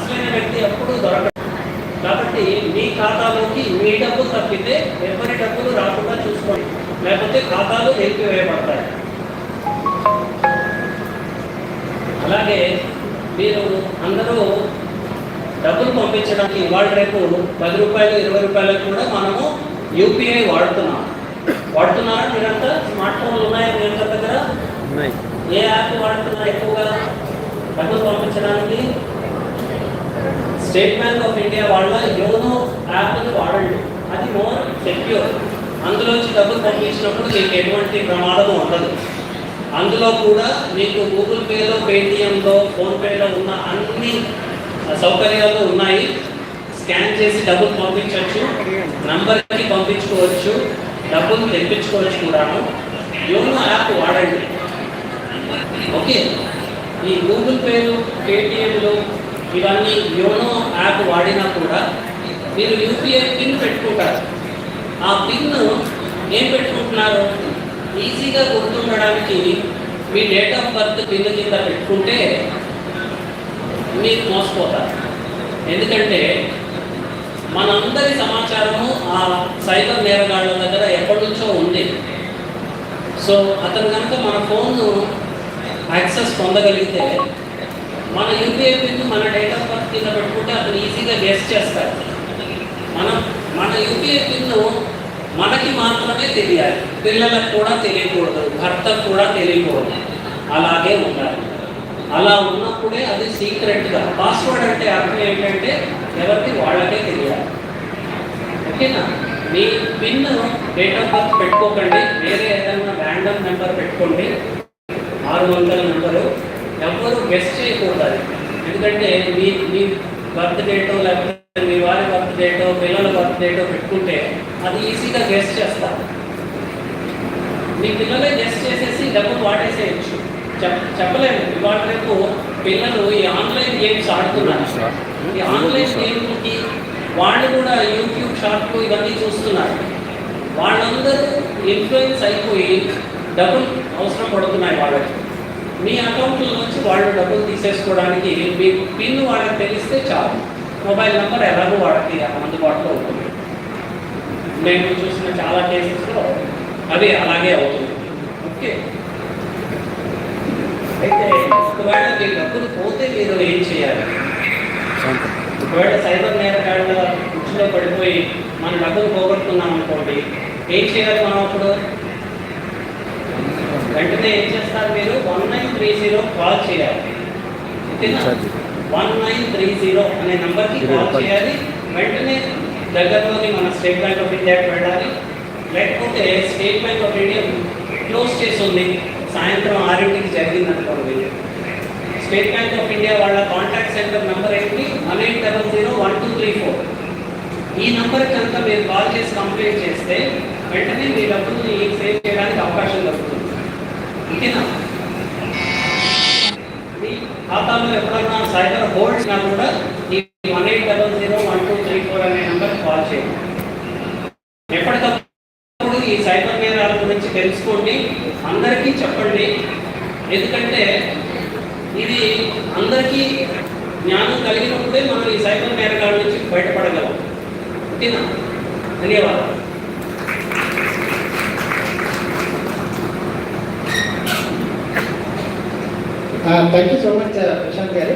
అసలైన వ్యక్తి ఎప్పుడు దొరకడు కాబట్టి మీ ఖాతాలోకి మీ డబ్బు తప్పితే ఎవరి డబ్బులు రాకుండా చూసుకోండి. లేకపోతే ఖాతాలు నిలిపివేయబడతాయి అలాగే మీరు అందరూ డబ్బులు పంపించడానికి ఇవాళ రేపు పది రూపాయలు ఇరవై రూపాయలకు కూడా మనము యూపీఐ వాడుతున్నాం. వాడుతున్నారా? మీరంతా స్మార్ట్ ఫోన్లు ఉన్నాయా మీ దగ్గర? ఏ యాప్ వాడుతున్నారు ఎక్కువగా? డబ్బులు పంపించడానికి స్టేట్ బ్యాంక్ ఆఫ్ ఇండియా వాళ్ళ యోనో యాప్ని వాడండి. అది మోర్ సెక్యూర్ అందులోంచి డబ్బులు పంపించినప్పుడు మీకు ఎటువంటి ప్రమాదం ఉండదు. అందులో కూడా మీకు గూగుల్ పేలో పేటిఎంలో ఫోన్పేలో ఉన్న అన్ని సౌకర్యాలు ఉన్నాయి. స్కాన్ చేసి డబ్బులు పంపించవచ్చు నంబర్కి పంపించుకోవచ్చు. డబ్బులు తెప్పించుకోవచ్చు కూడాను. యోనో యాప్ వాడండి. ఓకే? ఈ గూగుల్ పేలు పేటిఎంలు ఇవన్నీ యోనో యాప్ వాడినా కూడా మీరు యూపీఐ పిన్ పెట్టుకుంటారు. ఆ పిన్ ఏం పెట్టుకుంటున్నారు? ఈజీగా గుర్తుండడానికి మీ డేట్ ఆఫ్ బర్త్ పిన్ కింద పెట్టుకుంటే మీరు మోసపోతారు. ఎందుకంటే మనందరి సమాచారము ఆ సైబర్ నేరగాళ్ళ దగ్గర ఎప్పటి నుంచో ఉంది. సో అతను కనుక మన ఫోన్ను యాక్సెస్ పొందగలిగితే మన యూపీఐ పిన్ మన డేట్ ఆఫ్ బర్త్ కింద పెట్టుకుంటే అతను ఈజీగా గెస్ట్ చేస్తారు మనం మన యూపీఐ పిన్ మనకి మాత్రమే తెలియాలి. పిల్లలకు కూడా తెలియకూడదు. భర్తకు కూడా తెలియకూడదు. అలాగే ఉండాలి. అలా ఉన్నప్పుడే అది సీక్రెట్గా పాస్వర్డ్ అంటే అర్థం ఏంటంటే ఎవరికి వాళ్ళకే తెలియాలి. ఓకేనా? మీ పిన్ డేట్ ఆఫ్ బర్త్ పెట్టుకోకండి. వేరే ఏదైనా ర్యాండమ్ నెంబర్ పెట్టుకోండి. ఆరు వందల నెంబరు ఎవ్వరు గెస్ట్ చేయకూడదు ఎందుకంటే మీ మీ బర్త్ డేటో లేకపోతే మీ వారి బర్త్ డేటో పిల్లల బర్త్ డేటో పెట్టుకుంటే అది ఈజీగా గెస్ట్ చేస్తారు. మీ పిల్లలే గెస్ట్ చేసేసి డబ్బులు వాడేసేయచ్చు. చెప్ చెప్పలేము. ఇవాళ రేపు పిల్లలు ఈ ఆన్లైన్ గేమ్స్ ఆడుతున్నారు. ఈ ఆన్లైన్ గేమ్కి వాళ్ళు కూడా యూట్యూబ్ షార్ట్లు ఇవన్నీ చూస్తున్నారు. వాళ్ళందరూ ఇన్ఫ్లుయెన్స్ అయిపోయి డబ్బులు అవసరం పడుతున్నాయి వాళ్ళకి. మీ అకౌంట్లో నుంచి వాళ్ళు డబ్బులు తీసేసుకోవడానికి మీ పిన్ వాళ్ళకి తెలిస్తే చాలు. మొబైల్ నెంబర్ ఎలాగో వాళ్ళకి అందుబాటులో ఉంటుంది. మేము చూసిన చాలా కేసెస్లో అది అలాగే అవుతుంది. ఓకే. అయితే ఒకవేళ మీ డబ్బులు పోతే మీరు ఏం చేయాలి? ఒకవేళ సైబర్ నేరగాళ్ళ కుర్చీలో పడిపోయి మన డబ్బులు పోగొట్టుకున్నాం అనుకోండి ఏం చేయాలి మనం అప్పుడు? వెంటనే ఏం చేస్తారు మీరు? One nine three zero call చేయాలి. వన్ నైన్ త్రీ జీరో అనే నెంబర్కి కాల్ చేయాలి. వెంటనే దగ్గరలోని మన స్టేట్ బ్యాంక్ ఆఫ్ ఇండియాకి వెళ్ళాలి. లేకపోతే State Bank of India close చేసి ఉంది సాయంత్రం ఆరింటికి జరిగింది అనుకోండి స్టేట్ బ్యాంక్ ఆఫ్ ఇండియా వాళ్ళ కాంటాక్ట్ సెంటర్ నెంబర్ ఏంటి? One eight double zero one two three four. ఈ నెంబర్ కనుక మీరు కాల్ చేసి కంప్లైంట్ చేస్తే వెంటనే మీ డబ్బుల్ని సేవ్ చేయడానికి అవకాశం దొరుకుతుంది. ఓకేనా ఖాతాలో ఎప్పుడైనా సైబర్ హోల్డ్ నా కూడా ఈ one eight double zero one two three four అనే నెంబర్ కాల్ చేయండి. ఎప్పటికప్పుడు ఈ సైబర్ నేరాల గురించి తెలుసుకోండి అందరికీ చెప్పండి. ఎందుకంటే ఇది అందరికీ జ్ఞానం కలిగినప్పుడే మనం ఈ సైబర్ నేరగాల నుంచి బయటపడగలం. ఓకేనా? ధన్యవాదాలు. Thank you so much Prashant garu.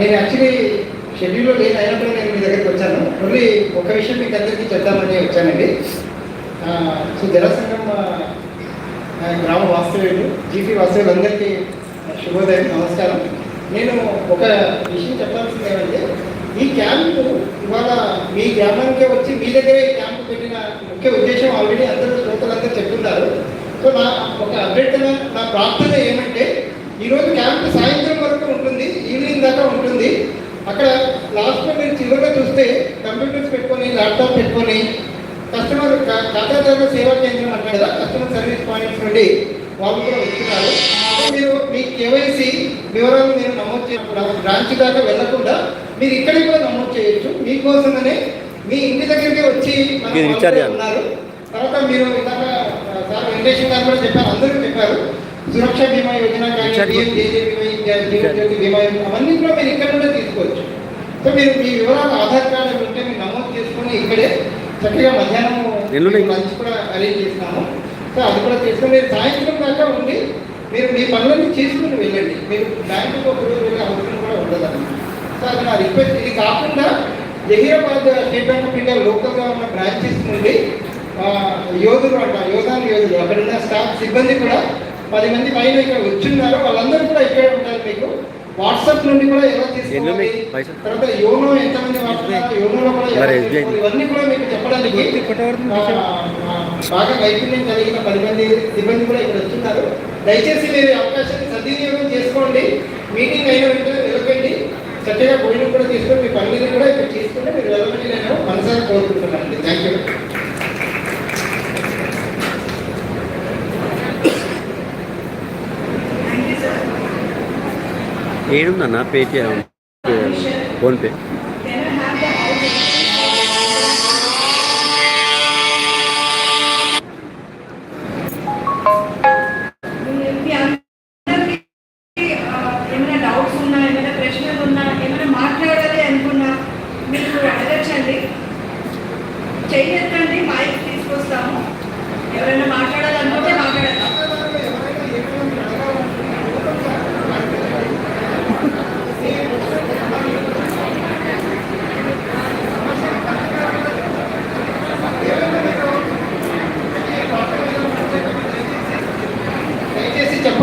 నేను యాక్చువల్లీ షెడ్యూల్లో లేని అయినప్పుడు నేను మీ దగ్గరికి వచ్చాను. ఓన్లీ ఒక విషయం మీకు అందరికీ చెప్దామని వచ్చానండి. సో జలసంగం గ్రామ వాస్తవ్యులు జీపీ వాస్తవ్యులు అందరికీ శుభోదయం నమస్కారం. నేను ఒక విషయం చెప్పాల్సింది ఏమంటే ఈ క్యాంపు ఇవాళ మీ గ్రామానికే వచ్చి మీ దగ్గరే క్యాంపు పెట్టిన ముఖ్య ఉద్దేశం ఆల్రెడీ అందరూ శ్రోతలందరూ చెప్తున్నారు. సో నా ఒక అభ్యర్థన నా ప్రార్థన ఏమంటే ఈరోజు క్యాంప్ సాయంత్రం వరకు ఉంటుంది ఈవినింగ్ దాకా ఉంటుంది. అక్కడ లాస్ట్లో మీరు చివరిగా చూస్తే కంప్యూటర్స్ పెట్టుకొని ల్యాప్టాప్ పెట్టుకొని కస్టమర్ ఖాతాదారుల సేవా కేంద్రం అంటారు కదా కస్టమర్ సర్వీస్ పాయింట్స్ నుండి వాళ్ళు కూడా వస్తున్నారు. మీరు మీ కేవైసీ వివరాలు మీరు నమోదు చేయకుండా బ్రాంచ్ దాకా వెళ్ళకుండా మీరు ఇక్కడికి కూడా నమోదు చేయొచ్చు. మీకోసమనే మీ ఇంటి దగ్గరికి వచ్చి ఉన్నారు తర్వాత మీరు ఇందాక సార్ వెంకటేశ్వర గారు కూడా చెప్పారు అందరూ చెప్పారు. సురక్ష బీమా యోజన బీమా యోజన అవన్నీ కూడా మీరు ఇక్కడ నుండే తీసుకోవచ్చు. సో మీరు మీ వివరాలు ఆధార్ కార్డు ఉంటే మీరు నమోదు చేసుకొని ఇక్కడే చక్కగా మధ్యాహ్నం. లంచ్ కూడా అరేంజ్ చేస్తాము. సో అది కూడా చేసుకొని మీరు సాయంత్రం దాకా ఉండి మీరు మీ పనులన్నీ చేసుకుని వెళ్ళండి. మీరు బ్యాంకుకి ఒక రోజు వెళ్ళే అవసరం కూడా ఉండదు సో అది నా రిక్వెస్ట్. ఇది కాకుండా Zaheerabad State Bank of India లోకల్గా ఉన్న బ్రాంచెస్ నుండి యోధులు అంట యోధాను యోధులు. అక్కడ ఉన్న స్టాఫ్ సిబ్బంది కూడా పది మంది పైన ఇక్కడ వచ్చున్నారు. వాళ్ళందరూ కూడా ఇక్కడే ఉంటారు మీకు. వాట్సాప్ నుండి కూడా ఎలా తీసుకోవాలి? తర్వాత యోనో ఎంతమంది వాడుతున్నారు? యోనోలో కూడా ఇవన్నీ కూడా మీకు చెప్పడానికి బాగా నైపుణ్యం కలిగిన పది మంది సిబ్బంది కూడా ఇక్కడ వచ్చున్నారు. దయచేసి మీరు అవకాశాన్ని సద్వినియోగం చేసుకోండి. మీటింగ్ అయిన వెంటనే వెళ్ళకండి చక్కగా భోజనం కూడా తీసుకొని మీ పనులు కూడా ఇక్కడ తీసుకుంటే మీరు వెళ్ళమని నేను మనసారి కోరుకుంటున్నాను thank you ఏడుందన్న Paytm PhonePe Can I have the house? మీ- మీ అందరికీ, ఆ, ఏమైనా డౌట్స్ ఉన్నా ఏమైనా ప్రశ్నలు ఉన్నా ఏమైనా మాట్లాడాలి ఏడుందన్న? పేటిఎం ఫోన్పే చెయ్యండి మైక్ తీసుకొస్తాము. ఎవరైనా మాట్లాడాలన్నా మాట్లాడతాం దయచేసి చెప్పాల్సిందిగా నేను కోరుతున్నానండి మైక్ ఎవరైనా ఉంటే దయచేసి చేయకండి ప్రాబ్లం ఏమైనా ఉంది అంటే. ఇదిగో వన్ జీబీ అది ఈ తర్వాత కూడా మీ ప్రాబ్లమ్స్ వింటాము, మీకు పరిష్కారం చూడడానికే మేము అందరం ఇక్కడ వచ్చున్నాము. మీరు ప్రతిసారి వాళ్ళు వచ్చినాక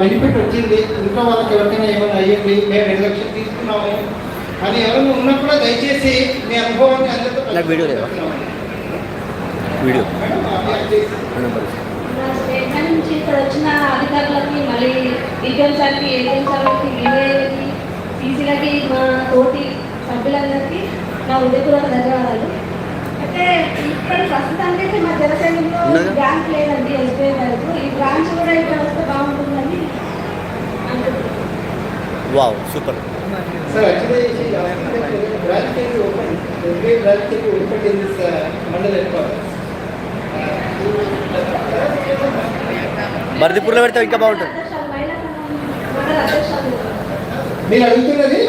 బెనిఫిట్ వచ్చింది. ఇంట్లో వాళ్ళకి ఎవరికైనా ఏమైనా అయ్యింది మేము రెండు లక్షలు తీసుకున్నాము. అని ఎవరైనా ఉన్నప్పుడు దయచేసి మీ అనుభవాన్ని అందరితో వీడియో లేవా? వీడియో. నా స్టేట్మెంట్ నుంచి ఇక్కడ వచ్చిన అధికారులకి మళ్ళీ డీటెయిల్స్ సార్కి ఏటీఎం సార్లకి విలేజ్కి పీసీలకి మా తోటి సభ్యులందరికీ నా హృదయపూర్వక ధన్యవాదాలు. అయితే ఇక్కడ ప్రస్తుతానికి అయితే మా జనసేనలో ఉన్నదా? బ్రాంచ్ లేదండి ఎస్బీఐ బ్యాంకు ఈ బ్రాంచ్ కూడా ఇక్కడ వస్తే బాగుంటుందని అనుకుంటున్నాను వావ్ సూపర్. పెడితే ఇంకా బాగుంటుంది. మీరు అడుగుతున్నది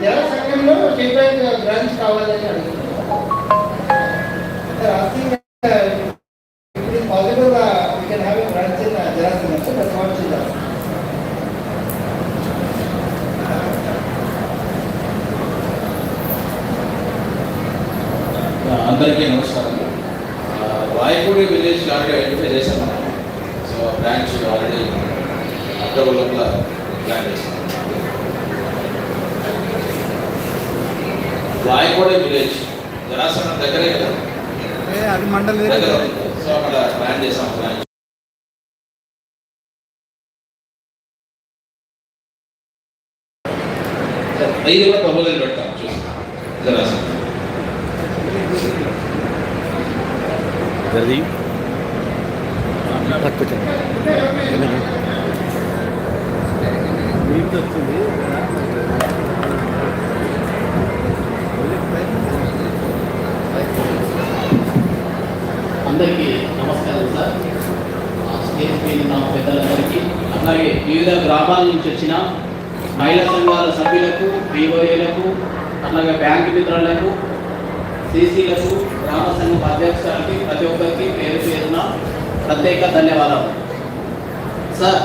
జల సంఘంలో స్టేట్ బ్యాంక్ బ్రాంచ్ కావాలని మనం సో బ్రాంచ్ ఆల్రెడీ అక్టోబర్ లోపల ప్లాన్ చేస్తాం రాయపూడి విలేజ్ జనాసనం దగ్గరే కదా? అది మండలి. సో అక్కడ ప్లాన్ చేసాం బ్రాంచ్ కూడా పెడతాం చూసి తక్కువ అందరికీ నమస్కారం సార్. ఆ స్టేజ్ మీద పెద్దలందరికీ అలాగే వివిధ గ్రామాల నుంచి వచ్చిన మహిళా సంఘాల సభ్యులకు బీఓఏలకు అలాగే బ్యాంకు మిత్రులకు సీసీలకు గ్రామ సంఘం అధ్యక్షులకి ప్రతి ఒక్కరికి పేరు పేరున ప్రత్యేక ధన్యవాదాలు. సార్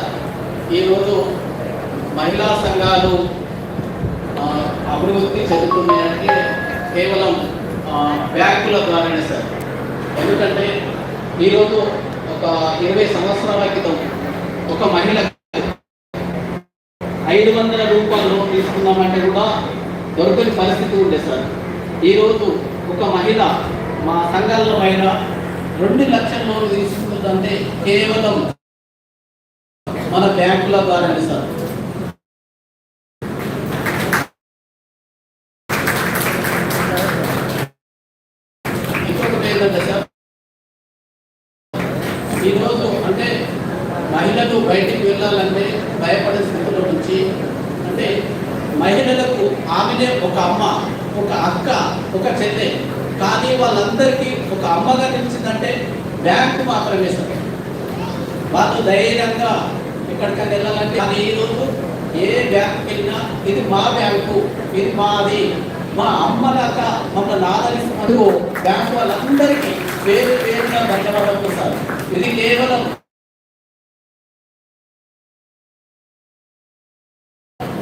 ఈరోజు మహిళా సంఘాలు అభివృద్ధి చెందుతున్నాయంటే కేవలం బ్యాంకుల ద్వారానే సార్. ఎందుకంటే ఈరోజు ఒక ఇరవై సంవత్సరాల క్రితం ఒక మహిళ ఐదు వందల రూపాయలు లోన్ తీసుకుందామంటే కూడా దొరకని పరిస్థితి ఉండే సార్. ఈరోజు ఒక మహిళ మా సంఘాల మహిళ రెండు లక్షల లోన్ తీసుకుంటుందంటే కేవలం మన బ్యాంకుల ద్వారానే సార్ మహిళలు బయటికి వెళ్ళాలంటే భయపడే స్థితిలో నుంచి అంటే మహిళలకు ఆమెనే ఒక అమ్మ ఒక అక్క ఒక చెల్లె కానీ వాళ్ళందరికీ ఒక అమ్మగా నిలిచిందంటే బ్యాంకు మాత్రమే సార్ వాళ్ళు ధైర్యంగా ఎక్కడికైనా వెళ్ళాలంటే అది ఈరోజు ఏ బ్యాంక్ వెళ్ళినా ఇది మా బ్యాంకు ఇది మాది. మా అమ్మ దాకా మమ్మల్ని ఆదరిస్తున్నందుకు బ్యాంకు వాళ్ళందరికీ పేరు పేరుగా ధన్యవాదాలు ఇది కేవలం